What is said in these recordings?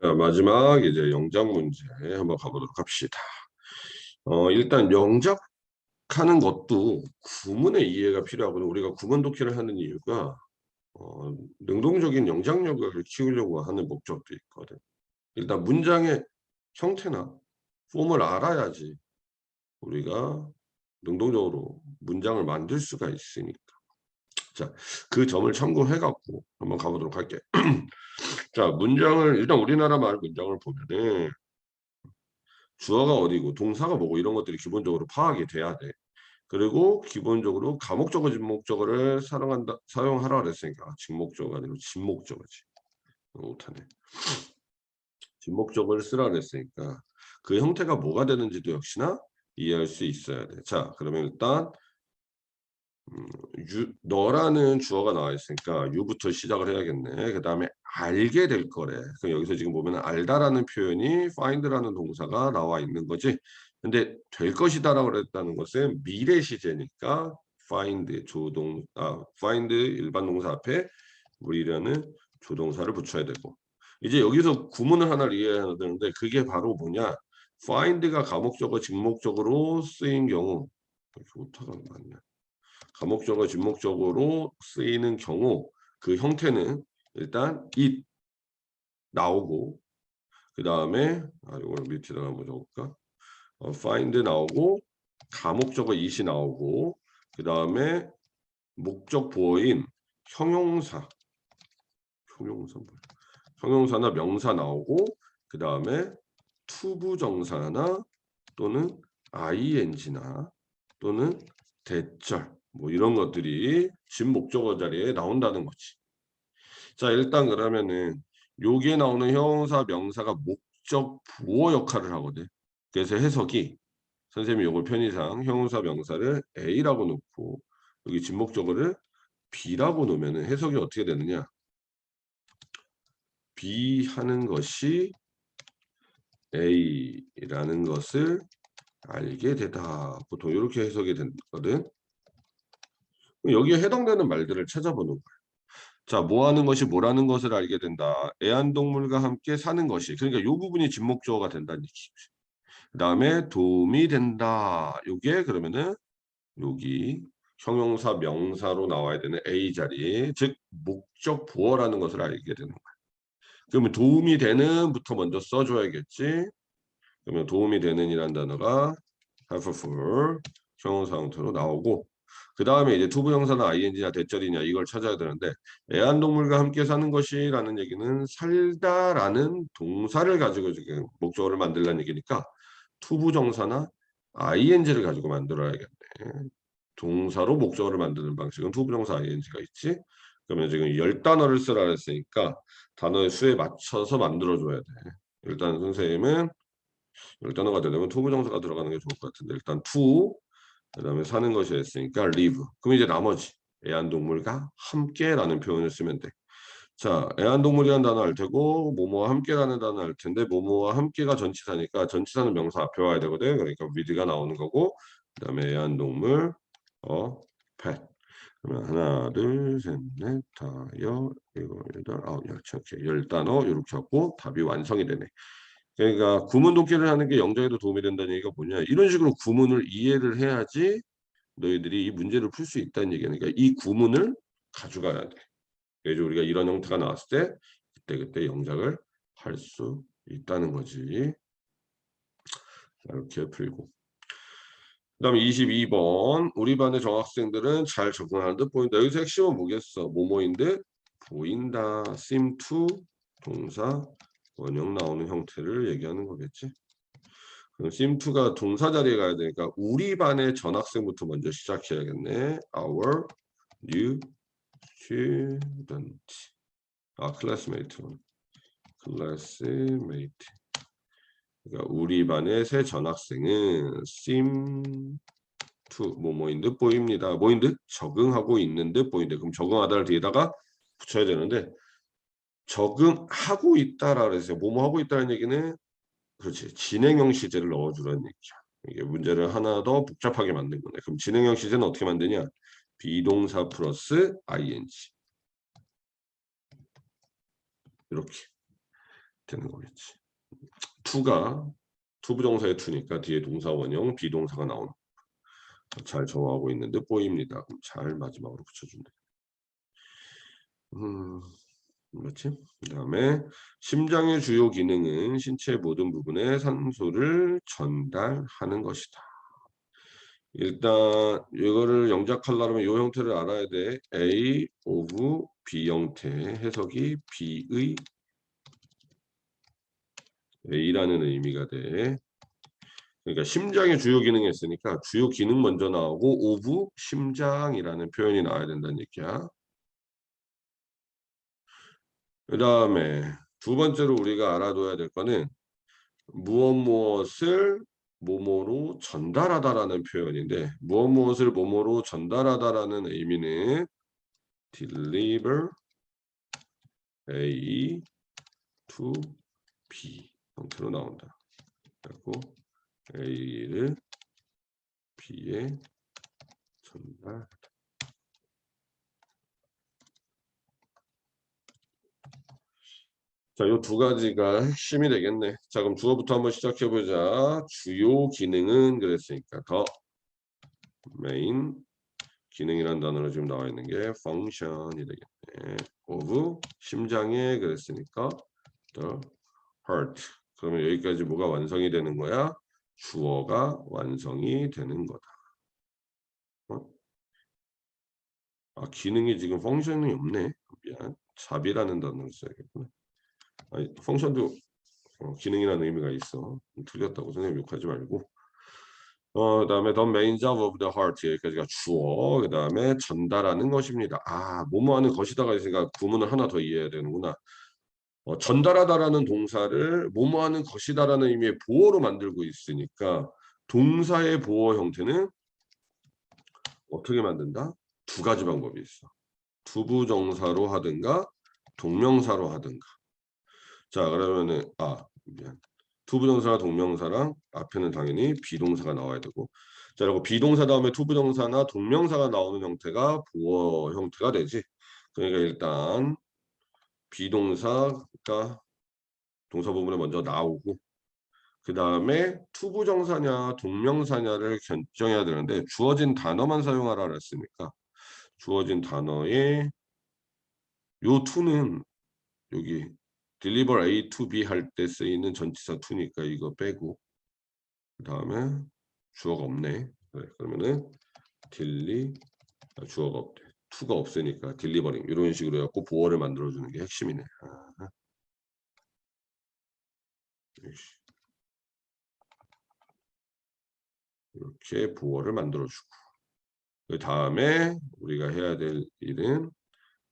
자, 마지막 이제 영작 문제 한번 가보도록 합시다. 어, 일단 영작하는 것도 구문의 이해가 필요하고 우리가 구문 독해를 하는 이유가 어, 능동적인 영작력을 키우려고 하는 목적도 있거든. 일단 문장의 형태나 폼을 알아야지 우리가 능동적으로 문장을 만들 수가 있으니까. 자, 그 점을 참고해 갖고 한번 가보도록 할게. 자, 문장을 일단 우리나라 말 문장을 보면은 주어가 어디고 동사가 뭐고 이런 것들이 기본적으로 파악이 돼야 돼. 그리고 기본적으로 가목적어 진목적어를 사용한다 사용하라 그랬으니까 직목적어가 아니고 진목적어지. 못하네. 진목적어를 쓰라 그랬으니까 그 형태가 뭐가 되는지도 역시나 이해할 수 있어야 돼. 자, 그러면 일단 음, 유, 너라는 주어가 나와 있으니까 유부터 시작을 해야겠네. 그 다음에 알게 될 거래. 그럼 여기서 지금 보면 알다라는 표현이 find라는 동사가 나와 있는 거지. 근데 될 것이다라고 그랬다는 것은 미래 시제니까 find 조동 아 find 일반 동사 앞에 우리라는 조동사를 붙여야 되고 이제 여기서 구문을 하나를 이해해야 되는데 그게 바로 뭐냐 find가 가목적어 직목적으로 쓰인 경우 좋다가 맞냐 가목적어 진목적으로 쓰이는 경우 그 형태는 일단 it 나오고 그 다음에 아 이걸 밑에다가 한번 적을까? 어, find 나오고 가목적어 it이 나오고 그 다음에 목적 보어인 형용사. 형용사 뭐야? 형용사나 명사 나오고 그 다음에 투부정사나 또는 ing나 또는 대절 뭐 이런 것들이 진 목적어 자리에 나온다는 거지. 자 일단 그러면은 여기에 나오는 형용사 명사가 목적 부호 역할을 하거든. 그래서 해석이 선생님이 요걸 편의상 형용사 명사를 A라고 놓고 여기 진 목적어를 B라고 놓으면 해석이 어떻게 되느냐 B 하는 것이 A라는 것을 알게 되다 보통 이렇게 해석이 되거든 여기에 해당되는 말들을 찾아보는 거예요 자, 뭐 하는 것이 뭐라는 것을 알게 된다. 애완동물과 함께 사는 것이. 그러니까 이 부분이 진목주어가 된다는 얘기죠. 그 다음에 도움이 된다. 요게 그러면은 여기 형용사 명사로 나와야 되는 A 자리, 즉 목적 부어라는 것을 알게 되는 거예요. 그러면 도움이 되는부터 먼저 써줘야겠지. 그러면 도움이 되는이란 단어가 helpful 형용사 형태로 나오고 그 다음에 이제 투부정사나 ing냐 대절이냐 이걸 찾아야 되는데 애완동물과 함께 사는 것이라는 얘기는 살다라는 동사를 가지고 지금 목적어를 만들라는 얘기니까 투부 정사나 ing를 가지고 만들어야겠네. 동사로 목적어를 만드는 방식은 투부 정사 ing가 있지. 그러면 지금 열 단어를 쓰라 그랬으니까 단어의 수에 맞춰서 만들어줘야 돼. 일단 선생님은 열 단어가 되려면 투부 정사가 들어가는 게 좋을 것 같은데 일단 투 그 다음에 사는 것이 했으니까 live. 그럼 이제 나머지 애완동물과 함께라는 표현을 쓰면 돼. 자, 애완동물이라는 단어 알 테고 모모와 함께라는 단어 알 텐데 모모와 함께가 전치사니까 전치사는 명사 앞에 와야 되거든. 그러니까 with가 나오는 거고 그다음에 애완동물 어 pet. 그러면 하나, 둘, 셋, 넷, 다, 여, 일곱, 여덟, 아홉, 열, 이렇게 열 단어 이렇게 하고 답이 완성이 되네. 그러니까 구문 독해를 하는 게 영작에도 도움이 된다는 얘기가 뭐냐? 이런 식으로 구문을 이해를 해야지 너희들이 이 문제를 풀 수 있다는 얘기야. 그러니까 이 구문을 가져가야 돼. 그래서 우리가 이런 형태가 나왔을 때 그때 그때 영작을 할 수 있다는 거지. 자, 이렇게 풀고. 그 다음에 22번. 우리 반의 정학생들은 잘 적응하는 듯 보인다. 여기서 핵심은 뭐겠어? 뭐뭐인데 보인다. seem to 동사 원형 나오는 형태를 얘기하는 거겠지. 그럼 sim2가 동사 자리에 가야 되니까 우리 반의 전학생부터 먼저 시작해야겠네. Our new student. 아, classmate. classmate. 그러니까 우리 반의 새 전학생은 sim2 뭐뭐인 듯 보입니다. 뭐인 듯 적응하고 있는 듯 보인다. 그럼 적응하다를 뒤에다가 붙여야 되는데 적응하고 있다라 그래서 뭐뭐 하고 있다는 얘기는 그렇지 진행형 시제를 넣어주라는 얘기죠. 이게 문제를 하나 더 복잡하게 만든 거네. 그럼 진행형 시제는 어떻게 만드냐? 비동사 플러스 ing 이렇게 되는 거겠지. to가 투부정사의 to니까 뒤에 동사 원형 비동사가 나오는 거. 잘 정하고 있는 듯 보입니다. 그럼 잘 마지막으로 돼. 음, 그렇지? 그다음에 심장의 주요 기능은 신체의 모든 부분에 산소를 전달하는 것이다. 일단 이거를 영작하려면 이 형태를 알아야 돼. A of B 형태 해석이 B의 A라는 의미가 돼. 그러니까 심장의 주요 기능이 있으니까 주요 기능 먼저 나오고 of 심장이라는 표현이 나와야 된다는 얘기야. 그 다음에 두 번째로 우리가 알아둬야 될 거는 무엇 무엇을 뭐뭐로 전달하다라는 표현인데 무엇 무엇을 뭐뭐로 전달하다라는 의미는 deliver A to B 형태로 나온다. 그리고 A를 B에 전달. 자, 이두 가지가 핵심이 되겠네. 자, 그럼 주어부터 한번 시작해 보자. 주요 기능은 그랬으니까 더 메인 기능이라는 단어로 지금 나와 있는 게 function이 되겠네. of 심장에 그랬으니까 the heart. 그러면 여기까지 뭐가 완성이 되는 거야? 주어가 완성이 되는 거다. 어? 아, 기능이 지금 펑션이 없네. 미안. 잡이라는 단어를 써야겠구나. 아니, 펑션도 어, 기능이라는 의미가 있어. 틀렸다고 선생님 욕하지 말고. 어, 그다음에 the main job of the heart 여기까지가 주어. 그다음에 전달하는 것입니다. 아, 뭐뭐 하는 것이다가 있으니까 구문을 하나 더 이해해야 되는구나. 어, 전달하다라는 동사를 뭐뭐 하는 것이다라는 의미의 보어로 만들고 있으니까 동사의 보어 형태는 어떻게 만든다? 두 가지 방법이 있어. 투부정사로 하든가 동명사로 하든가. 자 그러면은 아 미안. 투부정사가 동명사랑 앞에는 당연히 비동사가 나와야 되고. 자 그리고 비동사 다음에 투부정사나 동명사가 나오는 형태가 보어 형태가 되지. 그러니까 일단 비동사가 동사 부분에 먼저 나오고 그 다음에 투부정사냐 동명사냐를 결정해야 되는데 주어진 단어만 사용하라 그랬으니까 주어진 단어에 요 투는 여기 deliver A to B 할 때 쓰이는 전치사 to니까 이거 빼고 그 다음에 주어가 없네. 그래, 그러면은 딜리 아, 주어가 없대. to가 없으니까 딜리버링 이런 식으로 해갖고 보어를 만들어주는 게 핵심이네. 아. 이렇게 보어를 만들어주고 그 다음에 우리가 해야 될 일은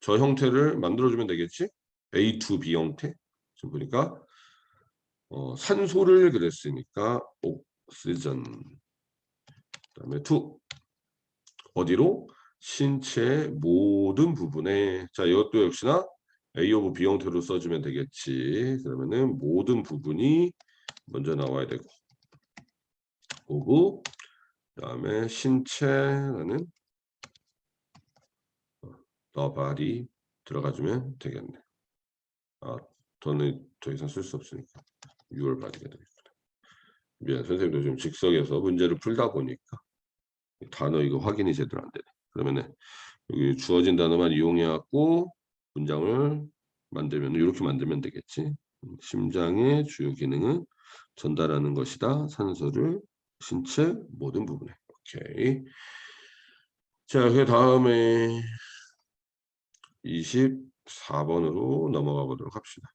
저 형태를 만들어주면 되겠지? A to B 형태. 지금 보니까 어, 산소를 그랬으니까 옥시전. 그다음에 to 어디로 신체 모든 부분에 자 이것도 역시나 A of B 형태로 써주면 되겠지. 그러면은 모든 부분이 먼저 나와야 되고 오고 그다음에 신체라는 더 바디 들어가주면 되겠네. 아, 더는 더 이상 쓸 수 없으니까 6월 바디가 되겠구나. 미안, 선생님도 지금 즉석에서 문제를 풀다 보니까 단어 이거 확인이 제대로 안 되네. 그러면은 여기 주어진 단어만 이용해갖고 문장을 만들면 이렇게 만들면 되겠지. 심장의 주요 기능은 전달하는 것이다. 산소를 신체 모든 부분에. 오케이. 자, 그 다음에 24번으로 넘어가 보도록 합시다.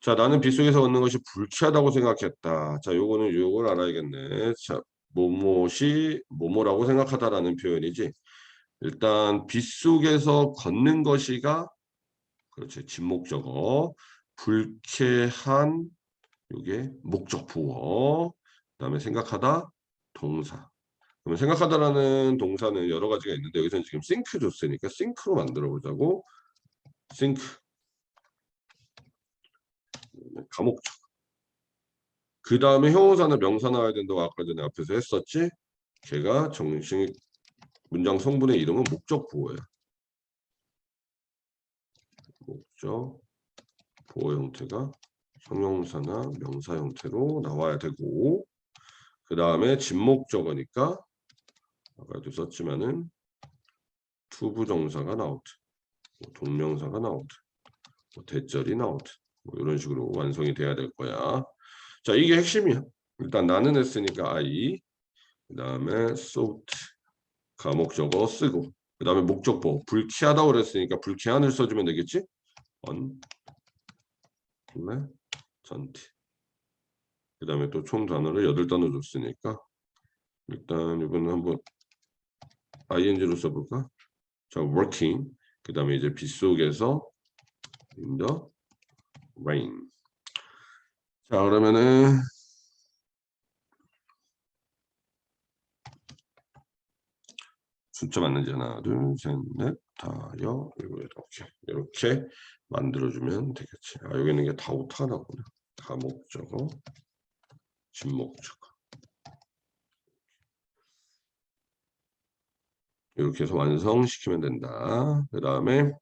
자, 나는 빗속에서 얻는 것이 불쾌하다고 생각했다. 자, 요거는 요걸 알아야겠네. 자, 뭐뭐시 뭐뭐라고 생각하다라는 표현이지. 일단 빗속에서 걷는 것이가 그렇지. 진목적어. 불쾌한 요게 목적 부어. 그다음에 생각하다 동사. 그러면 생각하다라는 동사는 여러 가지가 있는데 여기서는 지금 think 줬으니까 think로 만들어 보자고. Think 가목적. 그 다음에 형용사나 명사 나와야 된다고 아까 전에 앞에서 했었지. 걔가 정식 문장 성분의 이름은 목적 부호예요. 목적 보어 형태가 형용사나 명사 형태로 나와야 되고 그 다음에 진목적어니까 아까도 썼지만은 투부정사가 나오듯 뭐 동명사가 나오듯 뭐 대절이 나오듯 뭐 이런 식으로 완성이 돼야 될 거야. 자 이게 핵심이야. 일단 나는 했으니까 I 그 다음에 sought 가목적어 쓰고 그 다음에 목적보 불쾌하다고 그랬으니까 불쾌한을 써주면 되겠지? on 전티 그 다음에 또 총 단어를 여덟 단어 줬으니까 일단 이거는 한번 ing로 써볼까? 자 working 그 다음에 이제 빗속에서 in the rain 자 그러면은 숫자 맞는지 하나 둘셋넷 다여 일곱 이렇게 이렇게 만들어주면 되겠지. 아 여기 있는 게 다 오타 나구나. 다 목적어, 진목적어. 이렇게 해서 완성시키면 된다. 그 다음에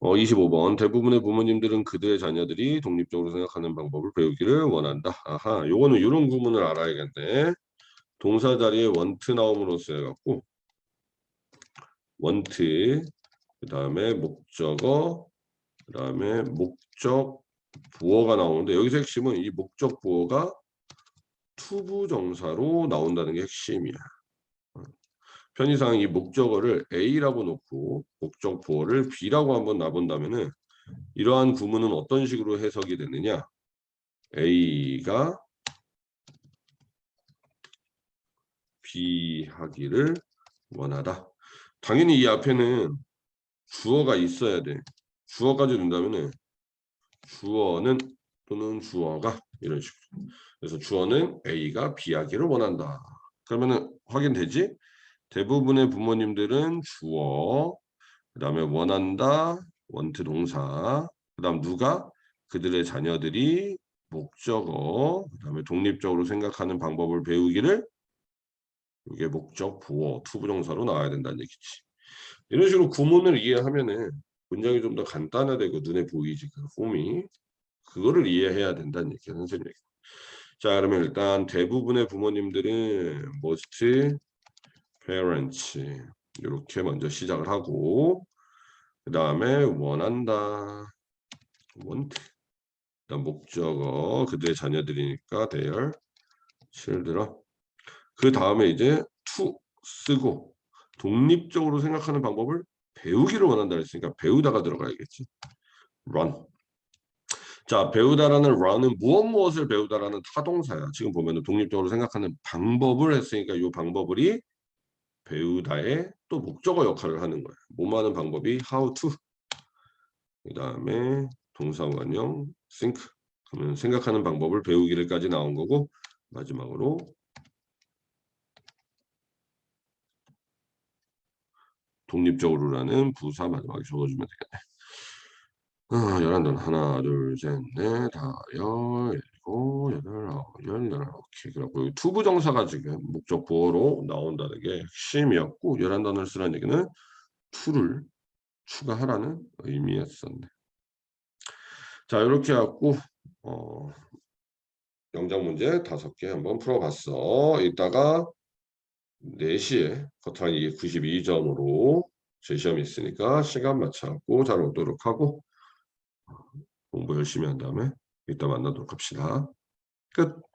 어, 25번 대부분의 부모님들은 그들의 자녀들이 독립적으로 생각하는 방법을 배우기를 원한다. 아하, 요거는 이런 구문을 알아야겠네. 동사 자리에 원트 나옴으로써 해갖고 원트 그 다음에 목적어 그 다음에 목적 부어가 나오는데 여기서 핵심은 이 목적 부어가 투부 정사로 나온다는 게 핵심이야. 어. 편의상 이 목적어를 A라고 놓고 목적 부어를 B라고 한번 놔본다면은 이러한 구문은 어떤 식으로 해석이 되느냐? A가 B 하기를 원하다. 당연히 이 앞에는 주어가 있어야 돼. 주어까지 된다면은 주어는 또는 주어가 이런 식으로. 그래서 주어는 A가 B 하기를 원한다. 그러면은 확인되지? 대부분의 부모님들은 주어, 그 다음에 원한다, 원트 동사, 그 다음 누가? 그들의 자녀들이 목적어, 그 다음에 독립적으로 생각하는 방법을 배우기를 이게 목적, 부어, 투부정사로 나와야 된다는 얘기지. 이런 식으로 구문을 이해하면은 문장이 좀 더 간단하되고 눈에 보이지 그 폼이 그거를 이해해야 된다는 얘기야 선생님. 자 그러면 일단 대부분의 부모님들은 most parents 이렇게 먼저 시작을 하고 그 다음에 원한다 want 그다음 목적어 그들의 자녀들이니까 their children 그 다음에 이제 to 쓰고 독립적으로 생각하는 방법을 배우기를 원한다 했으니까 배우다가 들어가야겠지. run. 자, 배우다라는 run은 무엇 무엇을 배우다라는 타동사야. 지금 보면은 독립적으로 생각하는 방법을 했으니까 이 방법이 배우다의 또 목적어 역할을 하는 거야. 뭐하는 방법이 how to. 그 다음에 동사원형 think. 그러면 생각하는 방법을 배우기를까지 나온 거고 마지막으로 독립적으로라는 부사 마지막에 적어주면 되겠네. 아, 열한 단 하나, 둘, 셋, 넷, 다, 열, 일곱, 여덟, 아홉, 열, 열한 오케이. 그리고 투부 정사가 지금 목적 보어로 나온다는 게 핵심이었고 열한 단어를 쓰라는 얘기는 투를 추가하라는 의미였었네. 자, 이렇게 해갖고 어, 영장 문제 다섯 개 한번 풀어봤어. 이따가 4시에 커트라인이 92점으로 제 시험이 있으니까 시간 맞춰갖고 잘 오도록 하고 공부 열심히 한 다음에 이따 만나도록 합시다. 끝.